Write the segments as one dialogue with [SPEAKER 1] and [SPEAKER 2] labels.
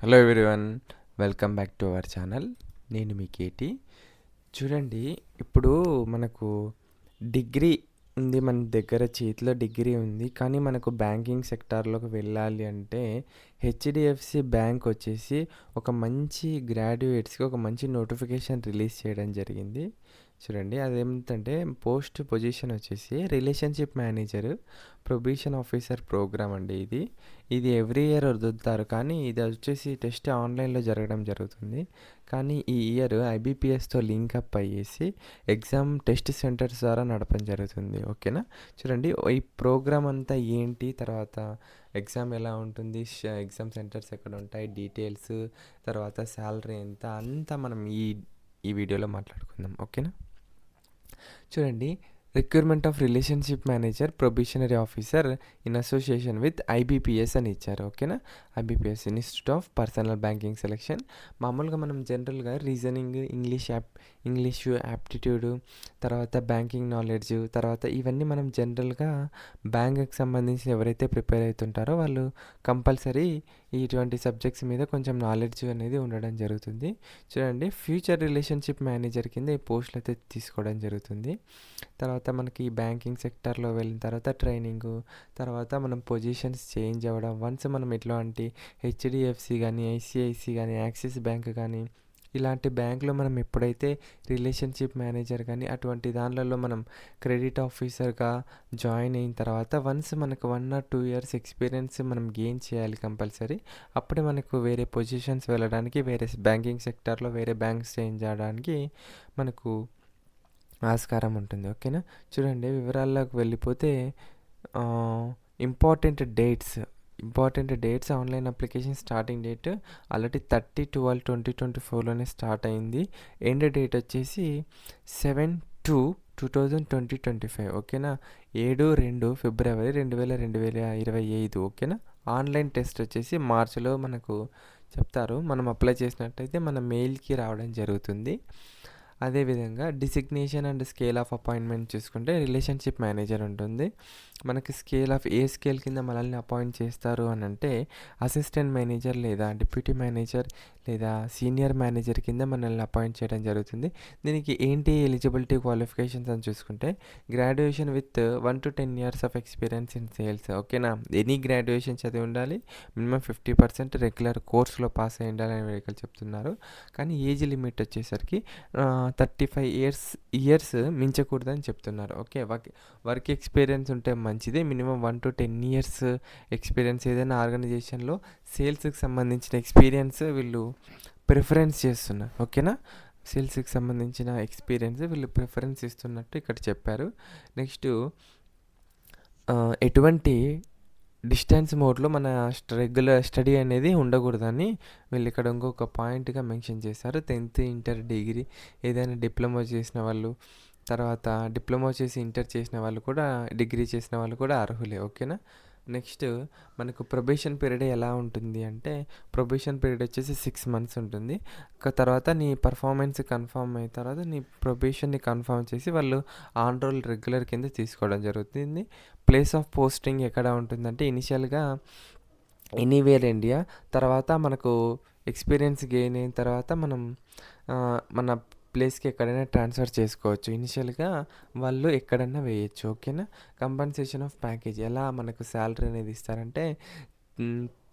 [SPEAKER 1] Hello everyone welcome back to our channel నేను మీ KT. చూడండి ఇప్పుడు మనకు డిగ్రీ ఉంది మన దగ్గర చేతిలో డిగ్రీ ఉంది కానీ మనకు బ్యాంకింగ్ సెక్టార్లోకి వెళ్ళాలి అంటే హెచ్డిఎఫ్సి బ్యాంక్ వచ్చేసి ఒక మంచి గ్రాడ్యుయేట్స్కి ఒక మంచి నోటిఫికేషన్ రిలీజ్ చేయడం జరిగింది. చూడండి. అదేమిటంటే పోస్ట్ పొజిషన్ వచ్చేసి relationship manager probation officer program అండి ఇది. ఇది ఎవ్రీ ఇయర్ వదులుతారు కానీ ఇది వచ్చేసి టెస్ట్ ఆన్లైన్లో జరగడం జరుగుతుంది. కానీ ఈ ఇయర్ ఐబీపీఎస్తో లింకప్ అయ్యేసి ఎగ్జామ్ టెస్ట్ సెంటర్స్ ద్వారా నడపడం జరుగుతుంది. ఓకేనా? చూడండి. ఈ ప్రోగ్రామ్ అంతా ఏంటి? తర్వాత ఎగ్జామ్ ఎలా ఉంటుంది? ఎగ్జామ్ సెంటర్స్ ఎక్కడ ఉంటాయి? డీటెయిల్స్ తర్వాత శాలరీ ఎంత? అంతా మనం ఈ ఈ వీడియోలో మాట్లాడుకుందాం. ఓకేనా? చూడండి recruitment of relationship manager probationary officer in association with IBPS అని ఇచ్చారు ఓకేనా? IBPS institute of personnel banking selection. మామూలుగా మనం జనరల్గా reasoning English app English aptitude తర్వాత బ్యాంకింగ్ నాలెడ్జ్ తర్వాత ఇవన్నీ మనం జనరల్గా బ్యాంక్కి సంబంధించి ఎవరైతే ప్రిపేర్ అవుతుంటారో వాళ్ళు కంపల్సరీ ఇటువంటి సబ్జెక్ట్స్ మీద కొంచెం నాలెడ్జ్ అనేది ఉండడం జరుగుతుంది. చూడండి ఫ్యూచర్ రిలేషన్షిప్ మేనేజర్ కింద ఈ పోస్టులు అయితే తీసుకోవడం జరుగుతుంది. తర్వాత మనకి బ్యాంకింగ్ సెక్టర్లో వెళ్ళిన తర్వాత ట్రైనింగ్ తర్వాత మనం పొజిషన్స్ చేంజ్ అవ్వడం వన్స్ మనం ఎట్లాంటి హెచ్డిఎఫ్సి కానీ ఐసిఐసి కానీ యాక్సిస్ బ్యాంక్ కానీ ఇలాంటి బ్యాంకులో మనం ఎప్పుడైతే రిలేషన్షిప్ మేనేజర్ కానీ అటువంటి దానిలలో మనం క్రెడిట్ ఆఫీసర్గా జాయిన్ అయిన తర్వాత వన్స్ మనకు one or two years experience మనం గెయిన్ చేయాలి కంపల్సరీ అప్పుడే మనకు వేరే పొజిషన్స్ వెళ్ళడానికి వేరే బ్యాంకింగ్ సెక్టార్లో వేరే బ్యాంక్స్ చేంజ్ అవ్వడానికి మనకు ఆస్కారం ఉంటుంది ఓకేనా? చూడండి వివరాల్లోకి వెళ్ళిపోతే important dates important dates online application starting date already thirty twelve twenty twenty ఫోర్లోనే start అయింది. ఎండ్ డేట్ వచ్చేసి seven two two thousand twenty twenty five ఓకేనా? ఏడు రెండు ఫిబ్రవరి రెండు వేల రెండు వేల ఇరవై ఐదు ఓకేనా? ఆన్లైన్ టెస్ట్ వచ్చేసి మార్చిలో మనకు చెప్తారు. మనం అప్లై చేసినట్టయితే మన మెయిల్కి రావడం జరుగుతుంది. అదేవిధంగా designation and scale of appointment చూసుకుంటే రిలేషన్షిప్ మేనేజర్ ఉంటుంది. మనకి స్కేల్ ఆఫ్ ఏ స్కేల్ కింద మనల్ని అపాయింట్ చేస్తారు అని అంటే అసిస్టెంట్ మేనేజర్ లేదా డిప్యూటీ మేనేజర్ లేదా సీనియర్ మేనేజర్ కింద మనల్ని అపాయింట్ చేయడం జరుగుతుంది. దీనికి ఏంటి ఎలిజిబిలిటీ క్వాలిఫికేషన్స్ అని చూసుకుంటే graduation with one to ten years of experience in sales. ఓకేనా? ఎనీ గ్రాడ్యుయేషన్ చదివి ఉండాలి. మినిమం ఫిఫ్టీ పర్సెంట్ రెగ్యులర్ కోర్సులో పాస్ అయి ఉండాలని వీళ్ళు చెప్తున్నారు. కానీ ఏజ్ లిమిట్ వచ్చేసరికి థర్టీ ఫైవ్ ఇయర్స్ ఇయర్స్ మించకూడదని చెప్తున్నారు. ఓకే వర్క్ వర్క్ ఎక్స్పీరియన్స్ ఉంటే మంచిది. Minimum one to ten years experience ఏదైనా ఆర్గనైజేషన్లో సేల్స్కి సంబంధించిన ఎక్స్పీరియన్స్ వీళ్ళు ప్రిఫరెన్స్ చేస్తున్నారు ఓకేనా? సేల్స్కి సంబంధించిన ఎక్స్పీరియన్స్ వీళ్ళు ప్రిఫరెన్స్ ఇస్తున్నట్టు ఇక్కడ చెప్పారు. నెక్స్ట్ ఎటువంటి డిస్టెన్స్ మోడ్లో మన రెగ్యులర్ స్టడీ అనేది ఉండకూడదని వీళ్ళు ఇక్కడ ఇంకొక పాయింట్గా మెన్షన్ చేశారు. టెన్త్ ఇంటర్ డిగ్రీ ఏదైనా డిప్లొమా చేసిన వాళ్ళు తర్వాత డిప్లొమా చేసి ఇంటర్ చేసిన వాళ్ళు కూడా డిగ్రీ చేసిన వాళ్ళు కూడా అర్హులే ఓకేనా? నెక్స్ట్ మనకు ప్రొబేషన్ పీరియడ్ ఎలా ఉంటుంది అంటే ప్రొబేషన్ పీరియడ్ వచ్చేసి సిక్స్ మంత్స్ ఉంటుంది. తర్వాత నీ పర్ఫార్మెన్స్ కన్ఫర్మ్ అయిన తర్వాత నీ ప్రొబేషన్ని కన్ఫర్మ్ చేసి వాళ్ళు ఆన్ రోల్ రెగ్యులర్ కింద తీసుకోవడం జరుగుతుంది. ప్లేస్ ఆఫ్ పోస్టింగ్ ఎక్కడ ఉంటుందంటే ఇనిషియల్గా ఎనీవేర్ ఇండియా తర్వాత మనకు ఎక్స్పీరియన్స్ గెయిన్ అయిన తర్వాత మనం మన ప్లేస్కి ఎక్కడైనా ట్రాన్స్ఫర్ చేసుకోవచ్చు. ఇనిషియల్గా వాళ్ళు ఎక్కడైనా వేయచ్చు ఓకేనా? Compensation of package. ఎలా మనకు శాలరీ అనేది ఇస్తారంటే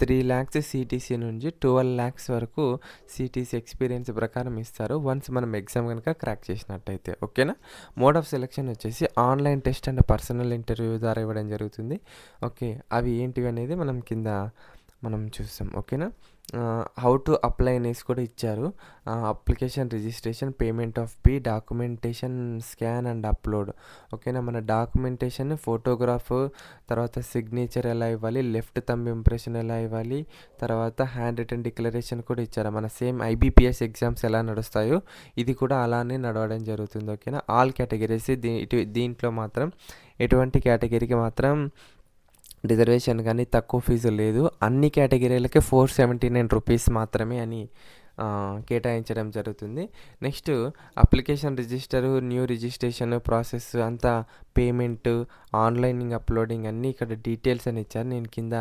[SPEAKER 1] త్రీ ల్యాక్స్ సిటీసీ నుంచి ట్వెల్వ్ ల్యాక్స్ వరకు సిటీసీ ఎక్స్పీరియన్స్ ప్రకారం ఇస్తారు. వన్స్ మనం ఎగ్జామ్ కనుక క్రాక్ చేసినట్టయితే ఓకేనా? మోడ్ ఆఫ్ సెలెక్షన్ వచ్చేసి online test and personal interview ద్వారా ఇవ్వడం జరుగుతుంది. ఓకే అవి ఏంటివి అనేది మనం కింద మనం చూస్తాం ఓకేనా? హౌ టు అప్లై అనేసి కూడా ఇచ్చారు. Application registration payment of fee documentation scan and upload ఓకేనా మన డాక్యుమెంటేషన్ ఫోటోగ్రాఫ్ తర్వాత సిగ్నేచర్ ఎలా ఇవ్వాలి లెఫ్ట్ థంబ్ ఇంప్రెషన్ ఎలా ఇవ్వాలి తర్వాత హ్యాండ్ రిటర్న్ డిక్లరేషన్ కూడా ఇచ్చారు. మన సేమ్ ఐబీపీఎస్ ఎగ్జామ్స్ ఎలా నడుస్తాయో ఇది కూడా అలానే నడవడం జరుగుతుంది. ఓకేనా ఆల్ కేటగిరీస్ దీ దీంట్లో మాత్రం ఎటువంటి కేటగిరీకి మాత్రం రిజర్వేషన్ కానీ తక్కువ ఫీజు లేదు. అన్ని కేటగిరీలకి ఫోర్ సెవెంటీ నైన్ రూపీస్ మాత్రమే అని కేటాయించడం జరుగుతుంది. Next application register new registration process అంతా పేమెంట్ ఆన్లైనింగ్ అప్లోడింగ్ అన్నీ ఇక్కడ డీటెయిల్స్ అని ఇచ్చారు. నేను కింద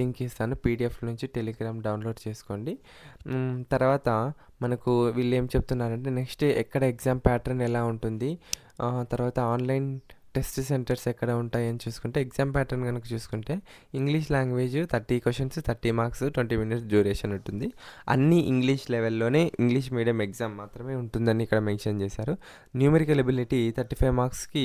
[SPEAKER 1] లింక్ ఇస్తాను. పీడిఎఫ్ నుంచి టెలిగ్రామ్ డౌన్లోడ్ చేసుకోండి. తర్వాత మనకు వీళ్ళు ఏం చెప్తున్నారంటే నెక్స్ట్ ఎక్కడ ఎగ్జామ్ ప్యాటర్న్ ఎలా ఉంటుంది? తర్వాత ఆన్లైన్ టెస్ట్ సెంటర్స్ ఎక్కడ ఉంటాయని చూసుకుంటే ఎగ్జామ్ ప్యాటర్న్ కనుక చూసుకుంటే English language thirty questions thirty marks twenty minutes duration ఉంటుంది. అన్ని ఇంగ్లీష్ లెవెల్లోనే ఇంగ్లీష్ మీడియం ఎగ్జామ్ మాత్రమే ఉంటుందని ఇక్కడ మెన్షన్ చేశారు. న్యూమరికల్ ఎబిలిటీ థర్టీ ఫైవ్ మార్క్స్కి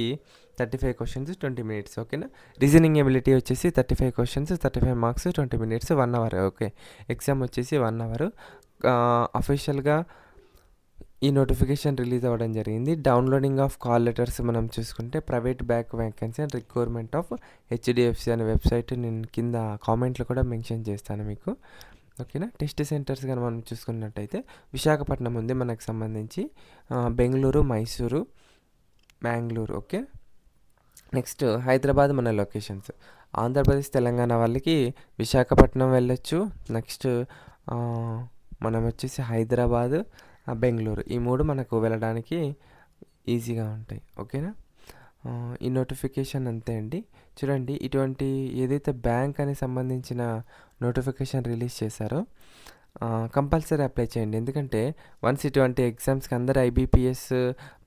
[SPEAKER 1] thirty five questions twenty minutes ఓకేనా? రీజనింగ్ ఎబిలిటీ వచ్చేసి thirty five questions thirty five marks twenty minutes one hour okay. Exam వచ్చేసి వన్ అవర్. అఫీషియల్గా ఈ నోటిఫికేషన్ రిలీజ్ అవ్వడం జరిగింది. డౌన్లోడింగ్ ఆఫ్ కాల్ లెటర్స్ మనం చూసుకుంటే private bank vacancy and requirement of HDFC అనే వెబ్సైట్ నేను కింద కామెంట్లో కూడా మెన్షన్ చేస్తాను మీకు. ఓకేనా టెస్ట్ సెంటర్స్ కానీ మనం చూసుకున్నట్టయితే విశాఖపట్నం ఉంది మనకు సంబంధించి. బెంగళూరు మైసూరు బెంగళూరు ఓకే నెక్స్ట్ హైదరాబాద్ మన లొకేషన్స్ ఆంధ్రప్రదేశ్ తెలంగాణ వాళ్ళకి విశాఖపట్నం వెళ్ళొచ్చు. నెక్స్ట్ మనం వచ్చేసి హైదరాబాద్ బెంగళూరు. ఈ మూడు మనకు వెళ్ళడానికి ఈజీగా ఉంటాయి. ఓకేనా? ఈ నోటిఫికేషన్ అంతే అండి. చూడండి ఇటువంటి ఏదైతే బ్యాంక్ అని సంబంధించిన నోటిఫికేషన్ రిలీజ్ చేశారో కంపల్సరీ అప్లై చేయండి. ఎందుకంటే వన్స్ ఇటువంటి ఎగ్జామ్స్కి అందరు ఐబీపీఎస్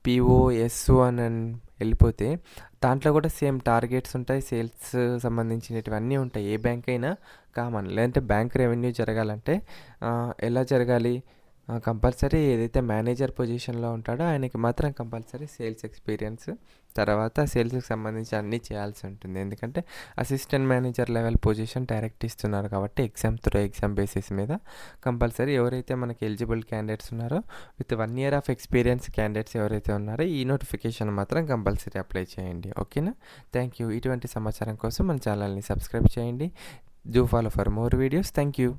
[SPEAKER 1] పిఓ ఎస్ఓ అని వెళ్ళిపోతే దాంట్లో కూడా సేమ్ టార్గెట్స్ ఉంటాయి. సేల్స్ సంబంధించినటివన్నీ ఉంటాయి. ఏ బ్యాంక్ అయినా కామన్. లేదంటే బ్యాంక్ రెవెన్యూ జరగాలంటే ఎలా జరగాలి? కంపల్సరీ ఏదైతే మేనేజర్ పొజిషన్లో ఉంటాడో ఆయనకి మాత్రం కంపల్సరీ సేల్స్ ఎక్స్పీరియన్స్ తర్వాత సేల్స్కి సంబంధించి అన్నీ చేయాల్సి ఉంటుంది. ఎందుకంటే assistant manager level position direct ఇస్తున్నారు కాబట్టి ఎగ్జామ్ త్రూ ఎగ్జామ్ బేసిస్ మీద కంపల్సరీ ఎవరైతే మనకి ఎలిజిబుల్ క్యాండిడేట్స్ ఉన్నారో with one year of experience candidates ఎవరైతే ఉన్నారో ఈ నోటిఫికేషన్ మాత్రం కంపల్సరీ అప్లై చేయండి. ఓకేనా? థ్యాంక్ యూ ఇటువంటి సమాచారం కోసం మన ఛానల్ని సబ్స్క్రైబ్ చేయండి. Do follow for more videos thank you